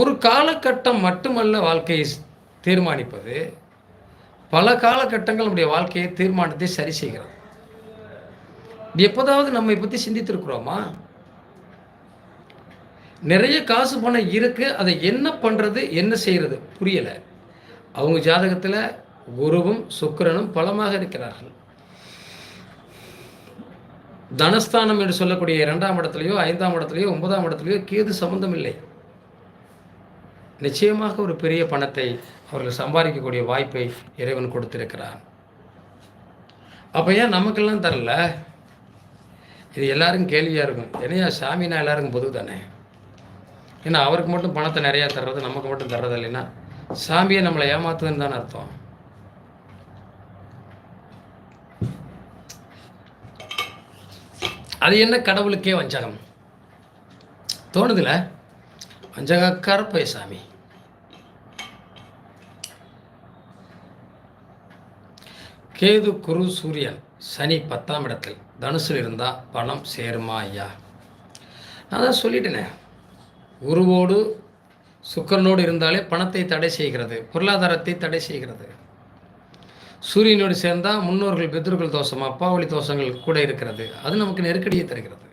ஒரு காலகட்டம் மட்டுமல்ல வாழ்க்கையை தீர்மானிப்பது பல காலகட்டங்கள் நம்முடைய வாழ்க்கையை தீர்மானத்தை சரி செய்கிறது. எப்போதாவது நம்மை பற்றி சிந்தித்திருக்கிறோமா? நிறைய காசு பணம் இருக்கு அதை என்ன பண்ணுறது என்ன செய்கிறது புரியலை. அவங்க ஜாதகத்தில் குருவும் சுக்கரனும் பலமாக இருக்கிறார்கள். தனஸ்தானம் என்று சொல்லக்கூடிய இரண்டாம் இடத்துலையோ ஐந்தாம் இடத்துலையோ ஒன்பதாம் இடத்துலையோ கேது சம்பந்தம் இல்லை. நிச்சயமாக ஒரு பெரிய பணத்தை அவர்கள் சம்பாதிக்கக்கூடிய வாய்ப்பை இறைவன் கொடுத்திருக்கிறான் அப்போ ஏன் நமக்கெல்லாம் தரல? இது எல்லாருக்கும் கேள்வியாக இருக்கும். ஏன்னா சாமினா எல்லாருக்கும் பொது தானே? ஏன்னா அவருக்கு மட்டும் பணத்தை நிறையா தர்றது நமக்கு மட்டும் தர்றது இல்லைன்னா சாமியை நம்மளை ஏமாத்துதுன்னு தானே அர்த்தம். அது என்ன கடவுளுக்கே வஞ்சகம்? தோணுதுல? வஞ்சகக்கார போய் சாமி. கேது குரு சூரியன் சனி பத்தாம் இடத்தில். தனுசில் இருந்தால் பணம் சேருமா ஐயா? நான் தான் சொல்லிட்டேனே. குருவோடு சுக்கரனோடு இருந்தாலே பணத்தை தடை செய்கிறது பொருளாதாரத்தை தடை செய்கிறது. சூரியனோடு சேர்ந்தால் முன்னோர்கள் பித்ருக்கள் தோஷம் அப்பாவளி தோஷங்கள் கூட இருக்கிறது. அது நமக்கு நெருக்கடியை தருகிறது.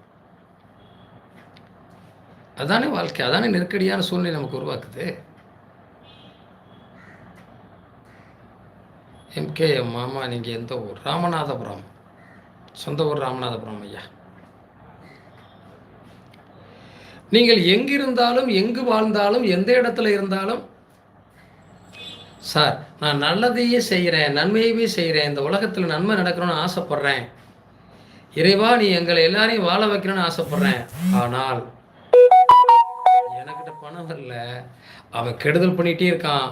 அதானே வாழ்க்கை அதானே நெருக்கடியான சூழ்நிலை நமக்கு உருவாக்குது. எம்கே மாமா நீங்கள் எந்த ஊர்? ராமநாதபுரம். சொந்த ஊர் ராமநாதபுரம் ஐயா. நீங்கள் எங்கிருந்தாலும் எங்கு வாழ்ந்தாலும் எந்த இடத்துல இருந்தாலும் சார் நான் நல்லதையே செய்கிறேன் நன்மையவே செய்கிறேன் இந்த உலகத்தில் நன்மை நடக்கணும்னு ஆசைப்பட்றேன். இறைவா நீ எங்களை எல்லாரையும் வாழ வைக்கணும்னு ஆசைப்பட்றேன். ஆனால் எனக்கிட்ட பணம் இல்லை அவன் கெடுதல் பண்ணிகிட்டே இருக்கான்.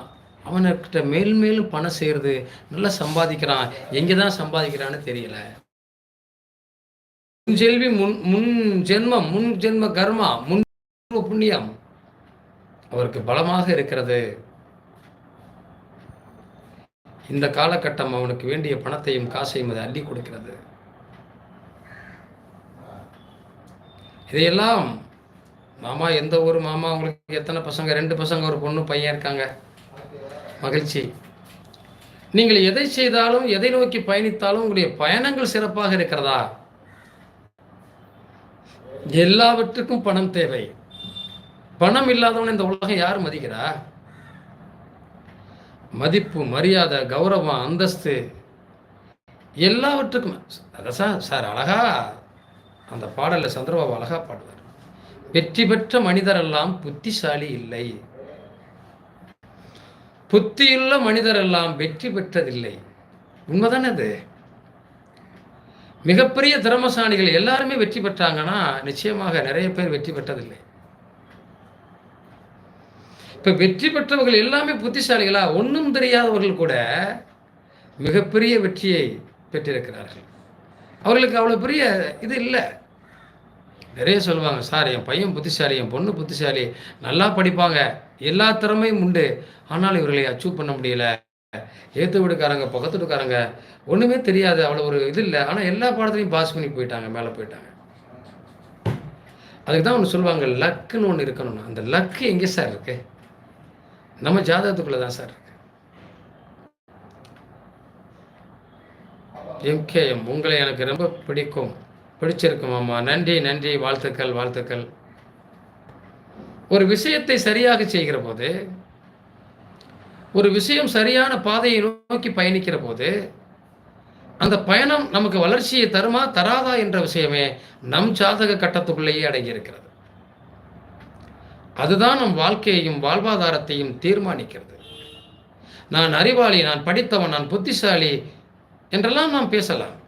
அவனுக்கிட்ட மேல் மேலும் பணம் செய்கிறது நல்லா சம்பாதிக்கிறான். எங்கே தான் சம்பாதிக்கிறான்னு தெரியல. முன் செல்வி முன் முன் ஜென்மம் முன் ஜென்ம கர்மா முன் புண்ணியம். அவருக்கு பலமாக இருக்கிறது. இந்த காலகட்டம் அவனுக்கு வேண்டிய பணத்தையும் காசையும் அதை அள்ளி கொடுக்கிறது. இதையெல்லாம் மாமா எந்த ஒரு மாமா உங்களுக்கு எத்தனை பசங்க? ரெண்டு பசங்க ஒரு பொண்ணு பையன் இருக்காங்க. மகிழ்ச்சி. நீங்கள் எதை செய்தாலும் எதை நோக்கி பயணித்தாலும் உங்களுடைய பயணங்கள் சிறப்பாக இருக்கிறதா? எல்லாவற்றுக்கும் பணம் தேவை. பணம் இல்லாதவன் இந்த உலகம் யார் மதிக்கிறா? மதிப்பு மரியாதை கௌரவம் அந்தஸ்து எல்லாவற்றுக்கும். அதான் சார் சார் அழகா அந்த பாடலில் சந்திரபாபு அழகா பாடுவார். வெற்றி பெற்ற மனிதரெல்லாம் புத்திசாலி இல்லை. புத்தியுள்ள மனிதரெல்லாம் வெற்றி பெற்றதில்லை. உண்மைதானே அது மிகப்பெரிய திறமசாலிகள் எல்லாருமே வெற்றி பெற்றாங்கன்னா நிச்சயமாக நிறைய பேர் வெற்றி பெற்றதில்லை. இப்போ வெற்றி பெற்றவர்கள் எல்லாமே புத்திசாலிகளா? ஒன்றும் தெரியாதவர்கள் கூட மிகப்பெரிய வெற்றியை பெற்றிருக்கிறார்கள். அவர்களுக்கு அவ்வளோ பெரிய இது இல்லை. நிறைய சொல்லுவாங்க சார் என் பையன் புத்திசாலி என் பொண்ணு புத்திசாலி நல்லா படிப்பாங்க எல்லா திறமையும் உண்டு ஆனால் இவர்களை அச்சீவ் பண்ண முடியல. ஏற்று வீடுக்காரங்க பக்கத்து வீட்டுக்காரங்க ஒன்றுமே தெரியாது அவ்வளோ ஒரு இது இல்லை. ஆனால் எல்லா பாடத்துலையும் பாஸ் பண்ணி போயிட்டாங்க மேலே போயிட்டாங்க. அதுக்கு தான் ஒன்று சொல்லுவாங்க லக்குன்னு ஒன்று இருக்கணும்னு அந்த லக்கு எங்கே சார் இருக்கு? நம்ம ஜாதகத்துக்குள்ளே தான் சார் இருக்கு. எம்கேஎம் உங்களை எனக்கு ரொம்ப பிடிக்கும். பிடிச்சிருக்கும் மாமா. நன்றி நன்றி. வாழ்த்துக்கள் வாழ்த்துக்கள். ஒரு விஷயத்தை சரியாக செய்கிற போது ஒரு விஷயம் சரியான பாதையை நோக்கி பயணிக்கிற போது அந்த பயணம் நமக்கு வளர்ச்சியை தருமா தராதா என்ற விஷயமே நம் ஜாதக கட்டத்துக்குள்ளேயே அடங்கியிருக்கிறது. அதுதான் நம் வாழ்க்கையையும் வாழ்வாதாரத்தையும் தீர்மானிக்கிறது. நான் அறிவாளி நான் படித்தவன் நான் புத்திசாலி என்றெல்லாம் நாம் பேசலாம்.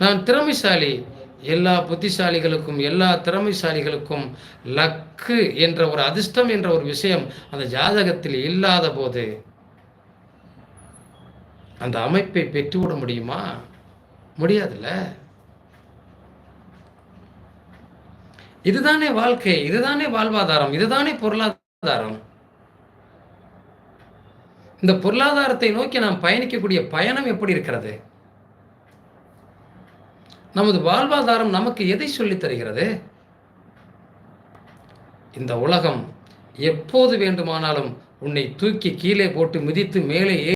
நான் திறமைசாலி. எல்லா புத்திசாலிகளுக்கும் எல்லா திறமைசாலிகளுக்கும் லக்கு என்ற ஒரு அதிர்ஷ்டம் என்ற ஒரு விஷயம் அந்த ஜாதகத்தில் இல்லாத போது அந்த அமைப்பை பெற்றுவிட முடியுமா? முடியாதுல்ல. இதுதானே வாழ்க்கை இதுதானே வாழ்வாதாரம் இதுதானே பொருளாதாரம். இந்த பொருளாதாரத்தை நோக்கி நாம் பயணிக்கக்கூடிய பயணம் எப்படி இருக்கிறது? நமது வாழ்வாதாரம் நமக்கு எதை சொல்லித் தருகிறது? இந்த உலகம் எப்போது வேண்டுமானாலும் உன்னை தூக்கி கீழே போட்டு மிதித்து மேலே